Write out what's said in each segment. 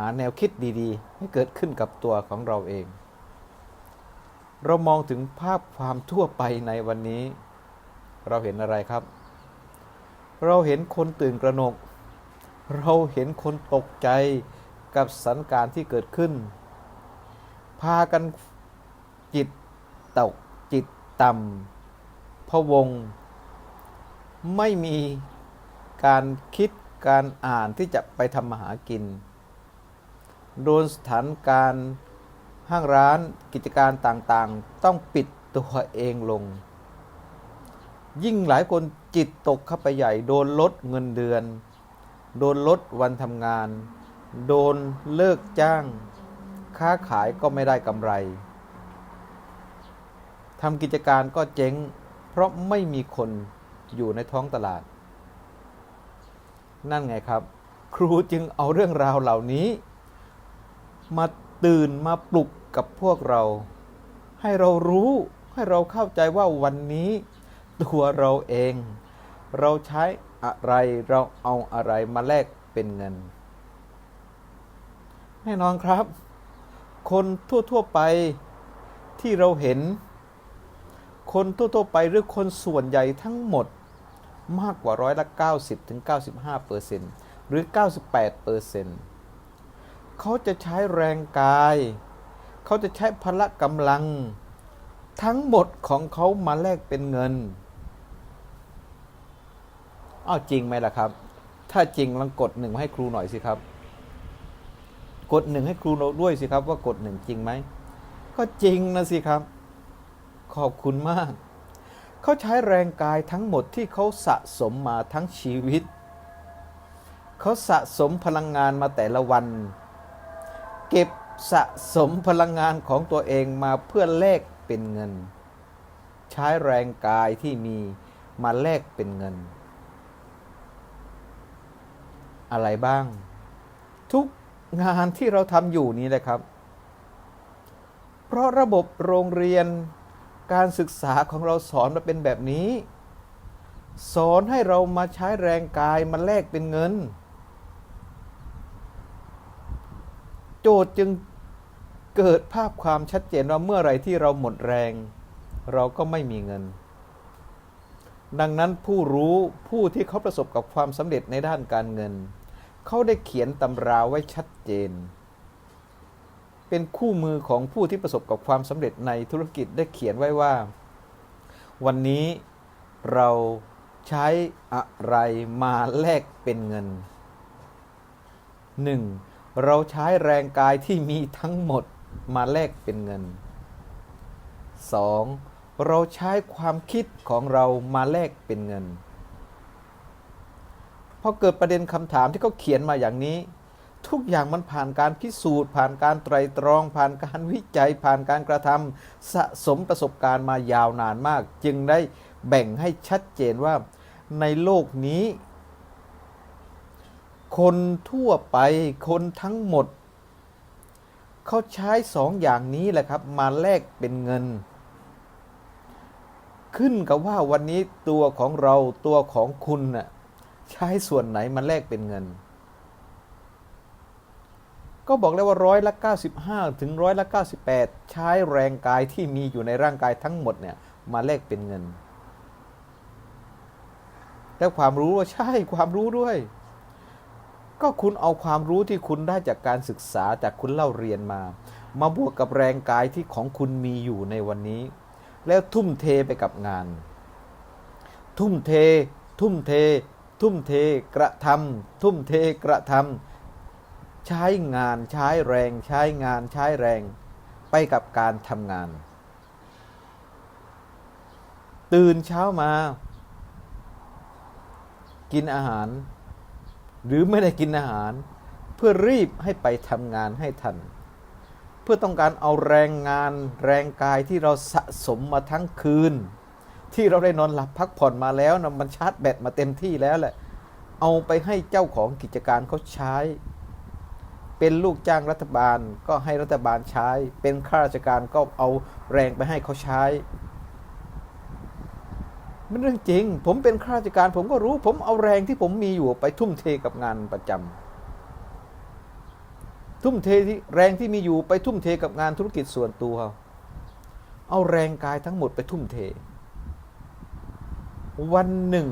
หาแนวคิดดี ๆ ให้เกิดขึ้นกับตัวของเราเอง เรามองถึงภาพความทั่วไปในวันนี้ เราเห็นอะไรครับ เราเห็นคนตื่นกระหนก เราเห็นคนตกใจกับสถานการณ์ที่เกิดขึ้น พากันจิตตกจิตต่ำพะวง ไม่มีการคิดการอ่านที่จะไปทำมาหากิน โดนสถานการณ์ห้างร้านกิจการต่างๆ ต้องปิดตัวเองลง ยิ่งหลายคนจิตตกเข้าไปใหญ่ โดนลดเงินเดือน โดนลดวันทำงาน โดนเลิกจ้าง ค้าขายก็ไม่ได้กำไรทำกิจการก็เจ๊ง เพราะไม่มีคนอยู่ในท้องตลาด นั่นไงครับ ครูจึงเอาเรื่องราวเหล่านี้ มาตื่นมาปลุกกับพวกเรา ให้เรารู้ให้เราเข้าใจว่าวันนี้ ตัวเราเอง เราใช้อะไรเราเอาอะไรมาแลกเป็นเงิน แน่นอนครับ คนทั่วๆไปที่เราเห็น คนทั่วๆไปหรือคนส่วนใหญ่ทั้งหมดมากกว่าร้อยละ 90ถึง95เปอร์เซ็นต์หรือ 98เปอร์เซ็นต์ เขาจะใช้แรงกาย เขาจะใช้พละกำลัง ทั้งหมดของเขามาแลกเป็นเงินอ้าวจริงไหมล่ะครับ ถ้าจริงลองกดหนึ่งมาให้ครูหน่อยสิครับ กดหนึ่งให้ครูด้วยสิครับว่ากดหนึ่งจริงไหม ก็จริงนะสิครับ ขอบคุณมาก เขาใช้แรงกายทั้งหมดที่เขาสะสมมาทั้งชีวิต เขาสะสมพลังงานมาแต่ละวัน เก็บสะสมพลังงานของตัวเองมาเพื่อแลกเป็นเงิน ใช้แรงกายที่มีมาแลกเป็นเงิน อะไรบ้าง ทุกงานที่เราทำอยู่นี้แหละครับ เพราะระบบโรงเรียนการศึกษาของเราสอนมาเป็นแบบนี้ สอนให้เรามาใช้แรงกายมาแลกเป็นเงิน โจทย์จึงเกิดภาพความชัดเจนว่าเมื่อไรที่เราหมดแรง เราก็ไม่มีเงิน ดังนั้นผู้รู้ผู้ที่เขาประสบกับความสำเร็จในด้านการเงิน เขาได้เขียนตำราไว้ชัดเจน เป็นคู่มือของผู้ที่ประสบกับความสำเร็จในธุรกิจได้เขียนไว้ว่า วันนี้เราใช้อะไรมาแลกเป็นเงิน 1. เราใช้แรงกายที่มีทั้งหมดมาแลกเป็นเงิน 2. เราใช้ความคิดของเรามาแลกเป็นเงิน พอเกิดประเด็นคำถามที่เขาเขียนมาอย่างนี้ ทุกอย่างมันผ่านการพิสูจน์ ผ่านการไตรตรอง ผ่านการวิจัย ผ่านการกระทำสะสมประสบการณ์มายาวนานมาก จึงได้แบ่งให้ชัดเจนว่าในโลกนี้ คนทั่วไปคนทั้งหมด เขาใช้สองอย่างนี้แหละครับ มาแลกเป็นเงิน ขึ้นกับว่าวันนี้ตัวของเราตัวของคุณน่ะใช้ส่วนไหนมาแลกเป็นเงิน ก็บอกแล้วว่าร้อยละ 95 ถึงร้อยละ 98 ใช้แรงกายที่มีอยู่ในร่างกายทั้งหมดเนี่ยมาแลกเป็นเงิน แล้วความรู้ว่าใช่ความรู้ด้วย ก็คุณเอาความรู้ที่คุณได้จากการศึกษาจากคุณเล่าเรียนมา มาบวกกับแรงกายที่ของคุณมีอยู่ในวันนี้ แล้วทุ่มเทไปกับงาน ทุ่มเท ทุ่มเท ทุ่มเทกระทำทุ่มเทกระทำใช้งานใช้แรง ใช้งานใช้แรง ไปกับการทำงาน ตื่นเช้ามา กินอาหาร หรือไม่ได้กินอาหาร เพื่อรีบให้ไปทำงานให้ทัน เพื่อต้องการเอาแรงงานแรงกายที่เราสะสมมาทั้งคืน ที่เราได้นอนหลับพักผ่อนมาแล้วนะมันชาร์จแบตมาเต็มที่แล้วแหละเอาไปให้เจ้าของกิจการเขาใช้ เป็นลูกจ้างรัฐบาลก็ให้รัฐบาลใช้ เป็นข้าราชการก็เอาแรงไปให้เขาใช้ มันเรื่องจริง ผมเป็นข้าราชการ ผมก็รู้ ผมเอาแรงที่ผมมีอยู่ไปทุ่มเทกับงานประจทุ่มเทที่แรงที่มีอยู่ไปทุ่มเทกับงานธุรกิจส่วนตัว เอาแรงกายทั้งหมดไปทุ่มเท วันหนึ่ง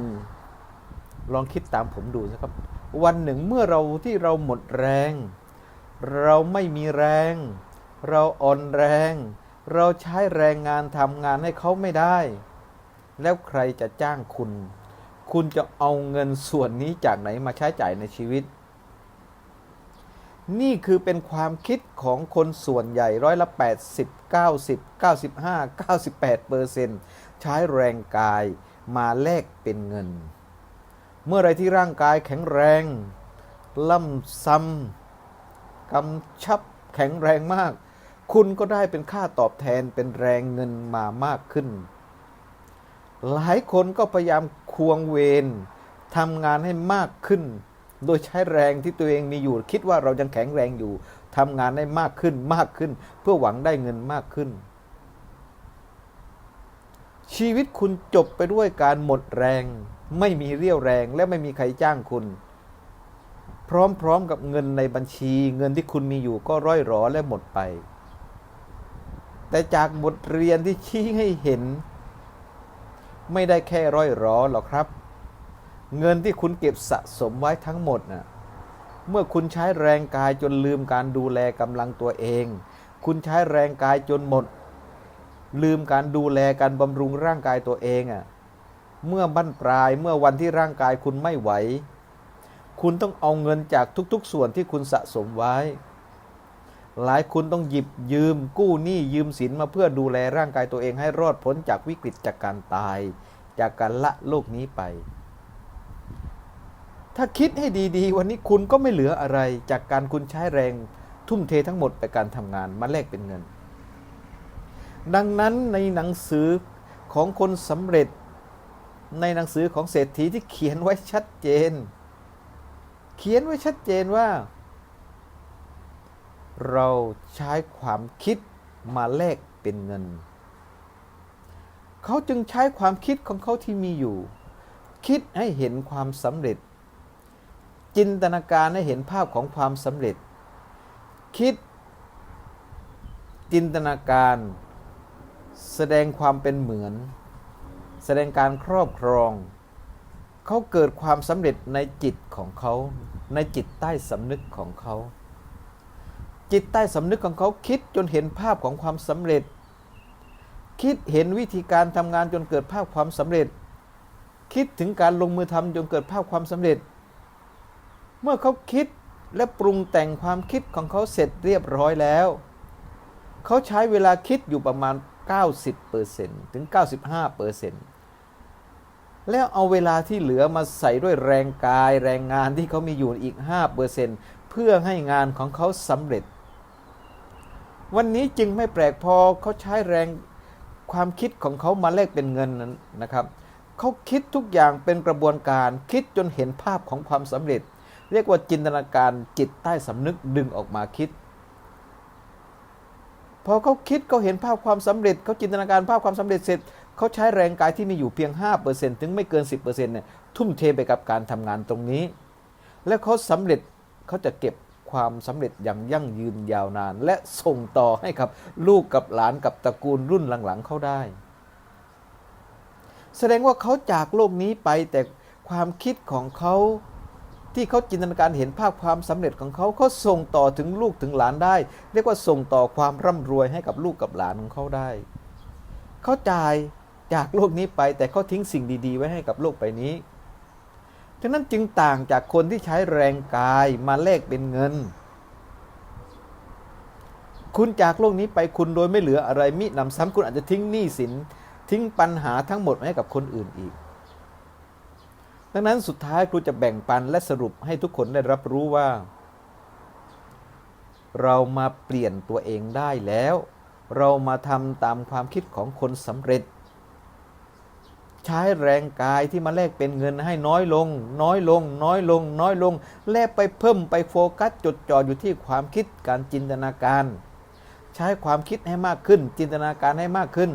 ลองคิดตามผมดูนะครับ วันหนึ่งเมื่อเราที่เราหมดแรง เราไม่มีแรง เราอ่อนแรง เราใช้แรงงานทำงานให้เขาไม่ได้ แล้วใครจะจ้างคุณ คุณจะเอาเงินส่วนนี้จากไหนมาใช้จ่ายในชีวิต นี่คือเป็นความคิดของคนส่วนใหญ่ร้อยละ 80 90 95 98เปอร์เซ็นต์ใช้แรงกายมาแลกเป็นเงิน เมื่อไรที่ร่างกายแข็งแรง ล่ำซ้ำกำชับแข็งแรงมาก คุณก็ได้เป็นค่าตอบแทนเป็นแรงเงินมามากขึ้น หลายคนก็พยายามควงเวรทำงานให้มากขึ้น โดยใช้แรงที่ตัวเองมีอยู่ คิดว่าเรายังแข็งแรงอยู่ทำงานได้มากขึ้นมากขึ้น เพื่อหวังได้เงินมากขึ้น ชีวิตคุณจบไปด้วยการหมดแรง ไม่มีเรี่ยวแรงและไม่มีใครจ้างคุณ พร้อมๆกับเงินในบัญชี เงินที่คุณมีอยู่ก็ร่อยหรอและหมดไป แต่จากบทเรียนที่ชี้ให้เห็น ไม่ได้แค่ร่อยหรอหรอกครับ เงินที่คุณเก็บสะสมไว้ทั้งหมดน่ะเมื่อคุณใช้แรงกายจนลืมการดูแลกำลังตัวเอง คุณใช้แรงกายจนหมด ลืมการดูแลการบำรุงร่างกายตัวเองอะเมื่อบั้นปลายเมื่อวันที่ร่างกายคุณไม่ไหว คุณต้องเอาเงินจากทุกๆส่วนที่คุณสะสมไว้ หลายคุณต้องหยิบยืมกู้หนี้ยืมสินมาเพื่อดูแลร่างกายตัวเองให้รอดพ้นจากวิกฤตจากการตาย จากการละโลกนี้ไป ถ้าคิดให้ดีๆ วันนี้คุณก็ไม่เหลืออะไรจากการคุณใช้แรงทุ่มเททั้งหมดไปการทำงานมาแลกเป็นเงิน ดังนั้นในหนังสือของคนสำเร็จในหนังสือของเศรษฐีที่เขียนไว้ชัดเจน เขียนไว้ชัดเจนว่า เราใช้ความคิดมาแลกเป็นเงิน เขาจึงใช้ความคิดของเขาที่มีอยู่ คิดให้เห็นความสำเร็จ จินตนาการให้เห็นภาพของความสำเร็จ คิด จินตนาการ แสดงความเป็นเหมือน แสดงการครอบครอง เขาเกิดความสำเร็จในจิตของเขา ในจิตใต้สำนึกของเขา จิตใต้สำนึกของเขาคิดจนเห็นภาพของความสำเร็จ คิดเห็นวิธีการทำงานจนเกิดภาพความสำเร็จ คิดถึงการลงมือทำจนเกิดภาพความสำเร็จ เมื่อเขาคิดและปรุงแต่งความคิดของเขาเสร็จเรียบร้อยแล้ว เขาใช้เวลาคิดอยู่ประมาณ 90%ถึง 95%แล้วเอาเวลาที่เหลือมาใส่ด้วยแรงกายแรงงานที่เขามีอยู่อีก 5%เพื่อให้งานของเขาสำเร็จ วันนี้จึงไม่แปลกพอเขาใช้แรงความคิดของเขามาแลกเป็นเงินนั้นนะครับเขาคิดทุกอย่างเป็นกระบวนการคิดจนเห็นภาพของความสำเร็จ เรียกว่าจินตนาการจิตใต้สำนึกดึงออกมาคิด พอเขาคิดเขาเห็นภาพความสำเร็จเขาจินตนาการภาพความสำเร็จเสร็จเขาใช้แรงกายที่มีอยู่เพียง 5%ถึงไม่เกิน 10%เนี่ยทุ่มเทไปกับการทำงานตรงนี้ และเขาสำเร็จเขาจะเก็บ ความสำเร็จอย่างยั่งยืนยาวนาน และส่งต่อให้กับลูกกับหลานกับตระกูลรุ่นหลังๆเขาได้ แสดงว่าเขาจากโลกนี้ไปแต่ความคิดของเขาที่เขาจินตนาการเห็นภาพความสำเร็จของเขาเขาส่งต่อถึงลูกถึงหลานได้ เรียกว่าส่งต่อความร่ำรวยให้กับลูกกับหลานของเขาได้ เขาจ่ายจากโลกนี้ไปแต่เขาทิ้งสิ่งดี ๆ ไว้ให้กับโลกใบนี้ ฉะนั้นจึงต่างจากคนที่ใช้แรงกายมาแลกเป็นเงิน คุณจากโลกนี้ไปคุณโดยไม่เหลืออะไรมินำซ้ำคุณอาจจะทิ้งหนี้สิน ทิ้งปัญหาทั้งหมดไว้ให้กับคนอื่นอีก ดังนั้นสุดท้ายครูจะแบ่งปันและสรุปให้ทุกคนได้รับรู้ว่า เรามาเปลี่ยนตัวเองได้แล้ว เรามาทำตามความคิดของคนสำเร็จ ใช้แรงกายที่มาแลกเป็นเงินให้น้อยลง น้อยลง น้อยลง น้อยลง แลกไปเพิ่มไปโฟกัสจดจ่ออยู่ที่ความคิดการจินตนาการ ใช้ความคิดให้มากขึ้น จินตนาการให้มากขึ้น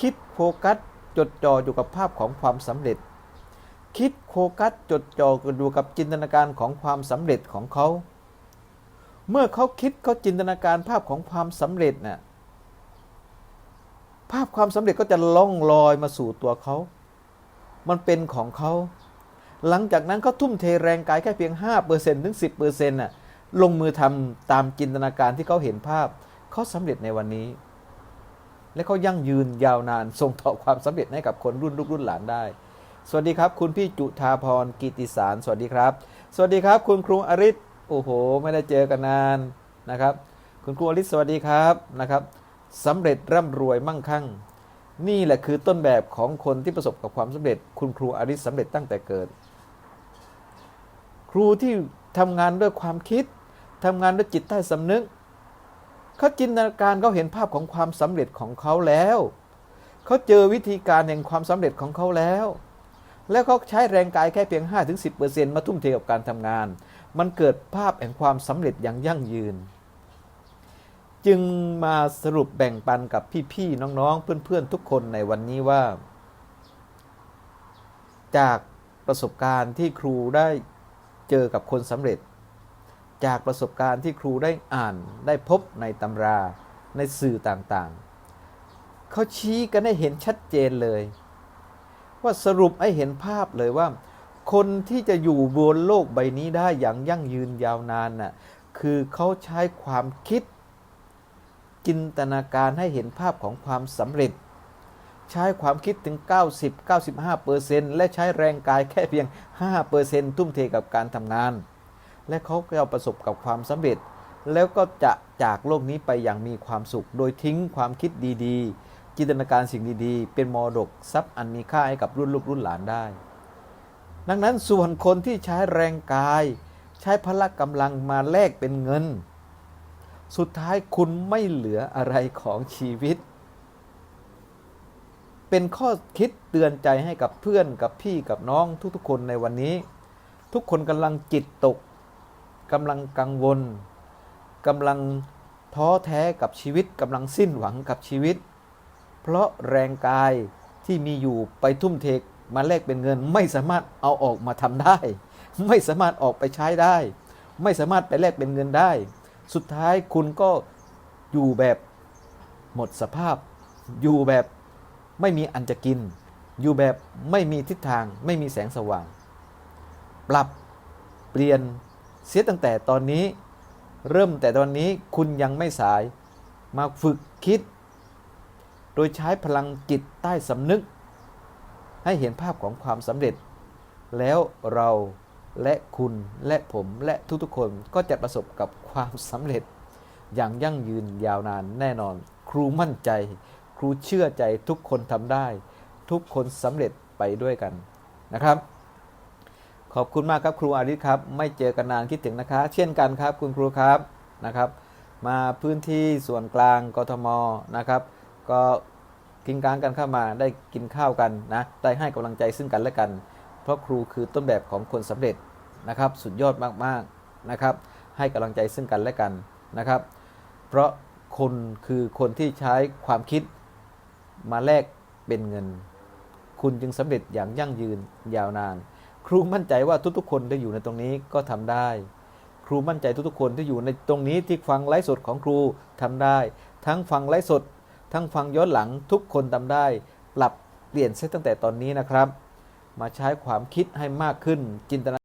คิดโฟกัสจดจ่ออยู่กับภาพของความสำเร็จ คิดโฟกัสจดจ่ออยู่กับจินตนาการของความสำเร็จของเขา เมื่อเขาคิดเขาจินตนาการภาพของความสำเร็จน่ะภาพความสำเร็จก็จะล่องลอยมาสู่ตัวเขา มันเป็นของเขา หลังจากนั้นเขาทุ่มเทแรงกายแค่เพียง 5%ถึง 10%น่ะลงมือทำตามจินตนาการที่เขาเห็นภาพ เขาสำเร็จในวันนี้ และเขายั่งยืนยาวนานส่งต่อความสำเร็จให้กับคนรุ่นลูกรุ่นหลานได้ สวัสดีครับ คุณพี่จุธาพรกิติสาร สวัสดีครับ สวัสดีครับ คุณครูอริศโอ้โห ไม่ได้เจอกันนานนะครับ คุณครูอริศสวัสดีครับนะครับสำเร็จร่ำรวยมั่งคั่ง นี่แหละคือต้นแบบของคนที่ประสบกับความสำเร็จ คุณครูอริศสำเร็จตั้งแต่เกิด ครูที่ทำงานด้วยความคิดทำงานด้วยจิตใต้สำนึกเขาจินตนาการเขาเห็นภาพของความสำเร็จของเขาแล้วเขาเจอวิธีการแห่งความสำเร็จของเขาแล้ว แล้วเขาใช้แรงกายแค่เพียง 5-10%มาทุ่มเทกับการทำงาน มันเกิดภาพแห่งความสำเร็จอย่างยั่งยืน จึงมาสรุปแบ่งปันกับพี่ๆน้องๆ เพื่อนๆ ทุกคนในวันนี้ว่า จากประสบการณ์ที่ครูได้เจอกับคนสำเร็จ จากประสบการณ์ที่ครูได้อ่านได้พบในตำราในสื่อต่างๆ เขาชี้กันให้เห็นชัดเจนเลย ว่าสรุปให้เห็นภาพเลยว่า คนที่จะอยู่บนโลกใบนี้ได้อย่างยั่งยืนยาวนานน่ะคือเขาใช้ความคิด จินตนาการให้เห็นภาพของความสำเร็จ ใช้ความคิดถึง 90-95%และใช้แรงกายแค่เพียง 5%ทุ่มเทกับการทำงาน และเขาก็จะประสบกับความสำเร็จ แล้วก็จะจากโลกนี้ไปอย่างมีความสุข โดยทิ้งความคิดดีๆ จินตนาการสิ่งดีๆ เป็นมรดกทรัพย์อันมีค่าให้กับรุ่นลูกรุ่นหลานได้ ดังนั้นส่วนคนที่ใช้แรงกาย ใช้พละกำลังมาแลกเป็นเงิน สุดท้ายคุณไม่เหลืออะไรของชีวิต เป็นข้อคิดเตือนใจให้กับเพื่อนกับพี่กับน้องทุกๆคนในวันนี้ ทุกคนกำลังจิตตกกำลังกังวลกำลังท้อแท้กับชีวิตกำลังสิ้นหวังกับชีวิต เพราะแรงกายที่มีอยู่ไปทุ่มเทมาแลกเป็นเงิน ไม่สามารถเอาออกมาทำได้ ไม่สามารถออกไปใช้ได้ ไม่สามารถไปแลกเป็นเงินได้ สุดท้ายคุณก็อยู่แบบหมดสภาพ อยู่แบบไม่มีอันจะกิน อยู่แบบไม่มีทิศทาง ไม่มีแสงสว่าง ปรับเปลี่ยนเสียตั้งแต่ตอนนี้ เริ่มแต่ตอนนี้คุณยังไม่สายมาฝึกคิด โดยใช้พลังจิตใต้สำนึก ให้เห็นภาพของความสำเร็จ แล้วเรา และคุณและผมและทุกๆคนก็จะประสบกับความสำเร็จ อย่างยั่งยืนยาวนานแน่นอน ครูมั่นใจ ครูเชื่อใจทุกคนทำได้ ทุกคนสำเร็จไปด้วยกันนะครับ ขอบคุณมากครับครูอาริศครับ ไม่เจอกันนานคิดถึงนะคะ เช่นกันครับคุณครูครับนะครับ มาพื้นที่ส่วนกลางกทมนะครับ ก็กินกลางกันเข้ามาได้กินข้าวกันนะได้ให้กำลังใจซึ่งกันและกัน เพราะครูคือต้นแบบของคนสำเร็จ นะครับ สุดยอดมากๆนะครับ ให้กำลังใจซึ่งกันและกันนะครับ เพราะคนคือคนที่ใช้ความคิดมาแลกเป็นเงิน คุณจึงสำเร็จอย่างยั่งยืนยาวนาน ครูมั่นใจว่าทุกๆ คนที่อยู่ในตรงนี้ก็ทำได้ ครูมั่นใจทุกๆ คนที่อยู่ในตรงนี้ที่ฟังไลฟ์สดของครูทำได้ ทั้งฟังไลฟ์สด ทั้งฟังย้อนหลังทุกคนทำได้ ปรับเปลี่ยนเซตตั้งแต่ตอนนี้นะครับ มาใช้ความคิดให้มากขึ้นจินตนา